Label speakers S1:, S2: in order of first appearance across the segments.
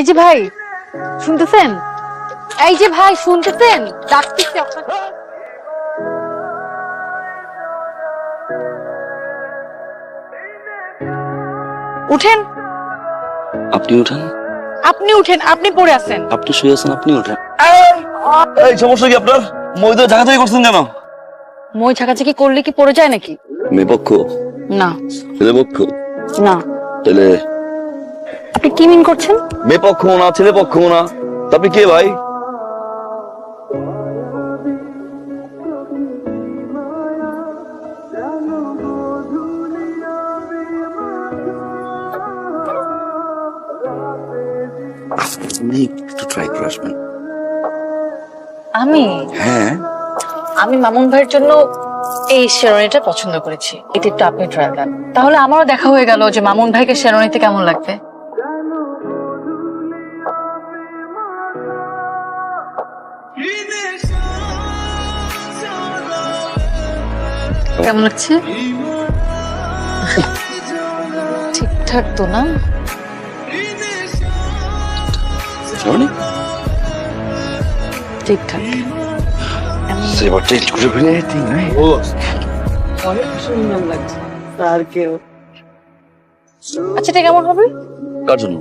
S1: এই যে ভাই শুনতেছেন? এই যে ভাই শুনতেছেন? ডাকতেছি আপনাকে। উঠেন।
S2: আপনি উঠেন।
S1: আপনি উঠেন আপনি পড়ে আছেন।
S2: আপনি শুয়ে আছেন আপনি উঠেন।
S3: এই সমস্যা কি আপনার? মই তো ঝাঁকাঝাঁকি করছেন কেন?
S1: মই ছাকাছাকি করলে কি পড়ে যায় নাকি?
S2: মেয়ে পক্ষ?
S1: না। না।
S2: তাহলে
S1: আপনি কি মিন করছেন?
S3: মেয়ে পক্ষ না ছেলে পক্ষ না। তা আপনি কে ভাই?
S2: একটু ট্রাই করে আসবেন।
S1: আমি?
S2: হ্যাঁ।
S1: আমি মামুন ভাইয়ের জন্য এই শেরওয়ানিটা পছন্দ করেছি। এটা একটু আপনি ট্রায়াল দেন। তাহলে আমারও দেখা হয়ে গেল যে মামুন ভাইকে শেরওয়ানিতে কেমন লাগবে? কেমন লাগছে? ঠিকঠাক তো না? ঠিকঠাক।
S2: এবার করে ফেলে ঠিক নাই?
S1: আচ্ছা এটা কেমন হবে?
S2: কার জন্য?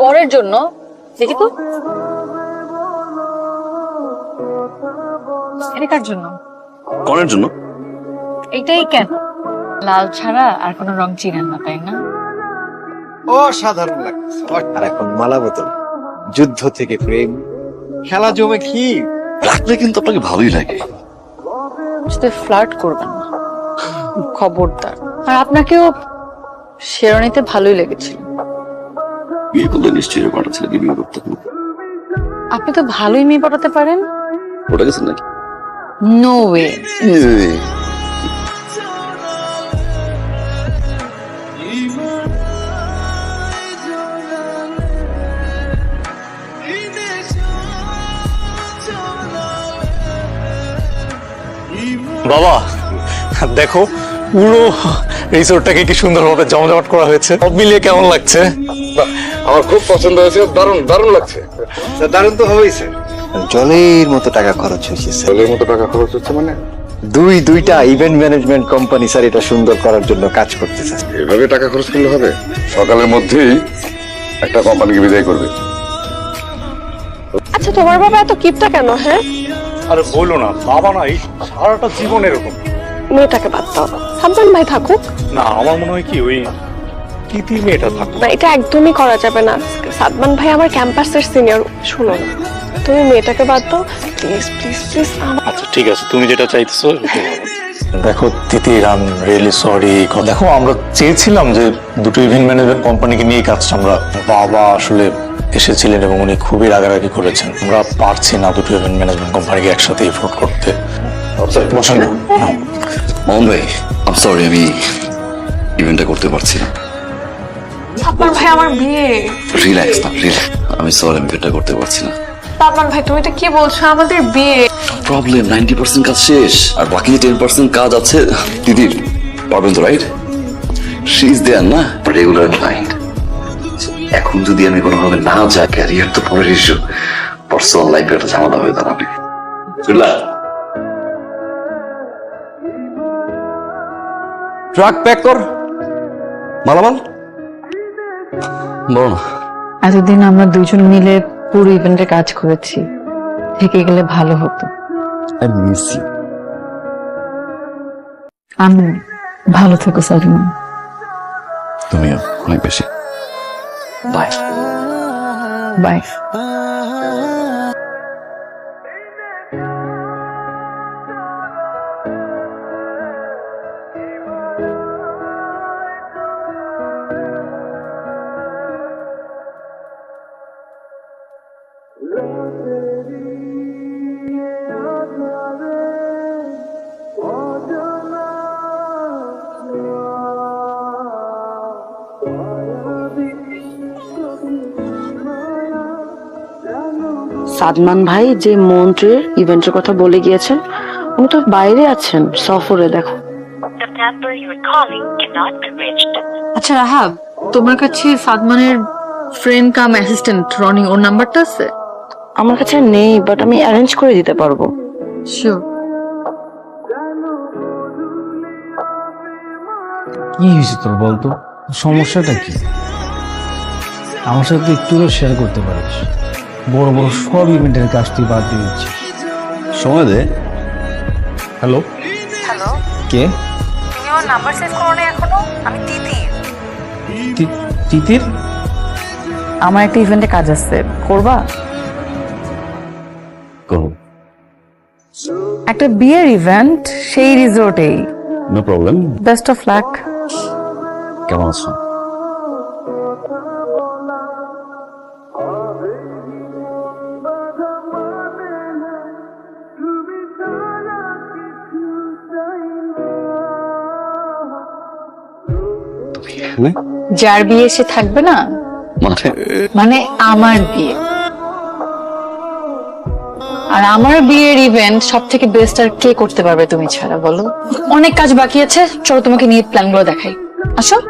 S1: বরের জন্য। দেখি তো। এটা কার জন্য?
S2: কনের জন্য?
S1: এইটাই কেন? লাল ছাড়া আর কোনো রং চিনেন না তাই না?
S4: অসাধারণ লাগছে আর এখন মালা বোতল যুদ্ধ থেকে প্রেম। খেলা জমে কি
S2: রাখলে কিন্তু আপনাকে ভালোই লাগে।
S1: সাথে ফ্লার্ট করবেন না। খবরদার। আর আপনাকেও শেরনিতে ভালোই লেগেছিল।
S2: বিয়ে করলে নিশ্চয়ই ছেলেকে বিয়ে করতে
S1: আপনি তো ভালোই মেয়ে পাঠাতে পারেন।
S2: ওটা গেছেন নাকি?
S1: নো ওয়ে
S5: বাবা দেখো পুরো রিসোর্টটাকে কি সুন্দরভাবে জমজমাট করা হয়েছে। সব মিলিয়ে কেমন লাগছে?
S6: আমার খুব পছন্দ হয়েছে দারুণ দারুণ লাগছে।
S4: তা দারুণ তো হবেই স্যার জলের মতো টাকা খরচ হয়েছে স্যার।
S6: ছেলের মতো টাকা খরচ হচ্ছে মানে?
S4: দুই দুইটা ইভেন্ট ম্যানেজমেন্ট কোম্পানি স্যার এটা সুন্দর করার জন্য কাজ করতেছে।
S6: এভাবে টাকা খরচ করলে হবে? সকালের মধ্যেই একটা কোম্পানিকে বিদায় করবে।
S7: আচ্ছা তোমার বাবা এত কিপটা কেন হ্যাঁ?
S5: আরে বলো না বাবা না এই সারাটা জীবন এরকম।
S7: মেয়েটাকে বাদ দাও। সাবধান ভাই থাকুক।
S5: না আমার মনে হয় কি ওই তিতি মেয়েটা থাকো
S7: না এটা একদমই করা যাবে না। সাদমান ভাই আমার ক্যাম্পাসের সিনিয়র শুনো না। তুমি মেয়েটাকে বাদ দাও প্লিজ প্লিজ প্লিজ
S5: আচ্ছা ঠিক আছে তুমি যেটা চাইতেছো দেখো তিতির আই রিয়েলি সরি দেখো আমরা চেয়েছিলাম যে দুটো ইভেন্ট ম্যানেজমেন্ট কোম্পানিকে নিয়ে কাজটা আমরা বাবা আসলে এসেছিলেন এবং উনি খুবই রাগারাগি করেছেন। আমরা পারছি না দুটো ইভেন্ট ম্যানেজমেন্ট কোম্পানিকে একসাথে এফোর্ড করতে। না।
S2: মোহন ভাই আম সরি আমি ইভেন্টটা করতে পারছি না।
S7: সাদমান ভাই আমার বিয়ে।
S2: রিল্যাক্স না রিল্যাক্স আমি সরি আমি ইভেন্টটা করতে পারছি না।
S7: সাদমান ভাই তুমি এটা কি বলছো? আমাদের বিয়ে।
S2: প্রবলেম নাইনটি পার্সেন্ট কাজ শেষ। আর বাকি যে টেন পার্সেন্ট কাজ আছে দিদির পারবেন তো রাইট শি ইজ দেয়ার না? রেগুলার ক্লায়েন্ট এখন যদি আমি কোনোভাবে না যাই ক্যারিয়ার তো পরের ইস্যু পার্সোনাল লাইফে একটা ঝামেলা হয়ে দাঁড়াবে। বুঝলা
S3: ট্রাক প্যাক কর। মালামাল?
S2: বলো। না
S1: এতদিন আমরা দুজন মিলে পুরো ইভেন্টে কাজ করেছি। থেকে গেলে ভালো হতো।
S2: আই মিস ইউ
S1: আমি ভালো থেকো সালমান।
S2: তুমিও। অনেক বেশি। Bye.
S1: Bye.
S8: সাদমান ভাই যে মন্ত্রীর ইভেন্টের কথা বলে গিয়েছেন উনি তো বাইরে আছেন সফরে দেখো.
S1: আচ্ছা রাহাব তোমার কাছে সাদমানের ফ্রেন্ড কাম অ্যাসিস্ট্যান্ট রনি ওর নাম্বারটা আছে?
S8: আমার কাছে নেই বাট আমি অ্যারেঞ্জ করে দিতে পারব।
S1: শিওর
S9: কি হয়েছে তোর বলতো? সমস্যাটা কি? আমার সাথে একটু শেয়ার করতে পারিস? বড় বড় সব ইভেন্টের কাজ তুই বাদ দিয়ে দিচ্ছিস
S3: সময় দে।
S9: হ্যালো?
S1: হ্যালো?
S9: কে?
S1: তুমি আমার নাম্বার সেভ করো না এখনও? আমি তিতি
S9: তিতির?
S1: আমার একটা ইভেন্টে কাজ আছে। করবা?
S2: করো
S1: একটা বিয়ের ইভেন্ট সেই রিসোর্টেই।
S2: No problem
S1: best of luck
S2: কেমন আছো?
S1: যার বিয়ে সে থাকবে না?
S2: মানে
S1: মানে আমার বিয়ে। আর আমার বিয়ের ইভেন্ট সব থেকে বেস্ট আর কে করতে পারবে তুমি ছাড়া বলো? অনেক কাজ বাকি আছে চলো তোমাকে নিয়ে প্ল্যানগুলো দেখাই। আসো।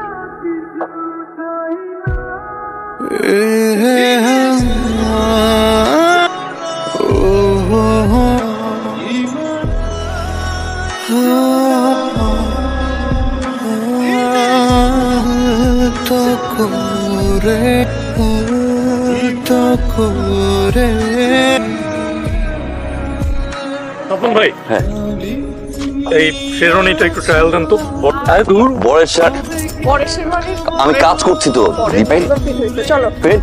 S5: তপন ভাই
S2: হ্যাঁ।
S5: এই শেরনিটা একটু ট্রায়াল দেন তো।
S2: আরে দূর বড়ের শার্ট।
S7: পরে শেরওয়ানি
S2: আমি কাজ করছি তো রিপাইন
S7: চলো।
S2: Pen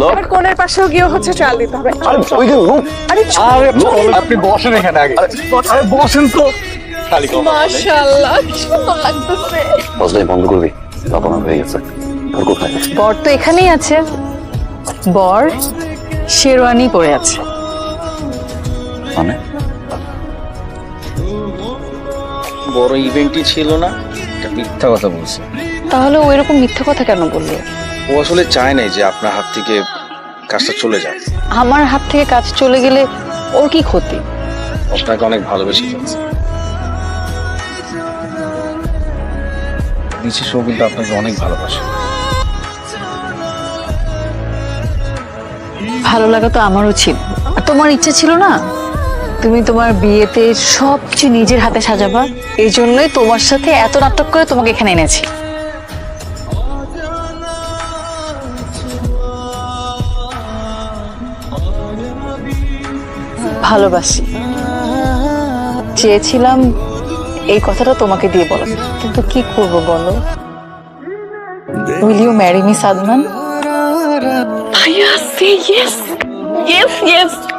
S2: lock.
S7: আর কোণের পাশেও গিয়ে হচ্ছে ট্রায়াল দিতে হবে।
S2: আরে ওই যে লুক
S7: আরে
S2: আরে
S9: আপনি বসেন এখানে আগে।
S5: আরে বসেন তো।
S7: মাশাআল্লাহ কি লাগতেছে।
S2: বন্ধ করবি? বাবা হয়ে গেছে। আর কোথায়
S1: বর তো এখানেই আছে। বর শেরওয়ানি পরে আছে।
S2: মানে?
S9: বড় ইভেন্টই ছিল না। এটা মিথ্যা কথা বলছে।
S1: তাহলে ও এরকম মিথ্যা কথা কেন বলল?
S9: ও আসলে চায় নাই যে আপনার হাত থেকে কাজটা চলে যায়
S1: আমার হাত থেকে কাজ চলে গেলে ওর কি ক্ষতি?
S9: আপনাকে অনেক ভালোবেসে ফেলছে। নিচে সব কিন্তু আপনাকে অনেক ভালোবাসে।
S1: ভালো লাগা তো আমারও ছিল। আর তোমার ইচ্ছে ছিল না? তুমি তোমার বিয়েতে সব কিছু নিজের হাতে সাজাবা, এই জন্যই তোমার সাথে এত নাটক করে তোমাকে এখানে এনেছি। ভালোবাসি। চেয়েছিলাম এই কথাটা তোমাকে দিয়ে বলো কিন্তু কি করব বলো? Will you marry me Sadman?
S7: Aya, say yes. Yes, yes.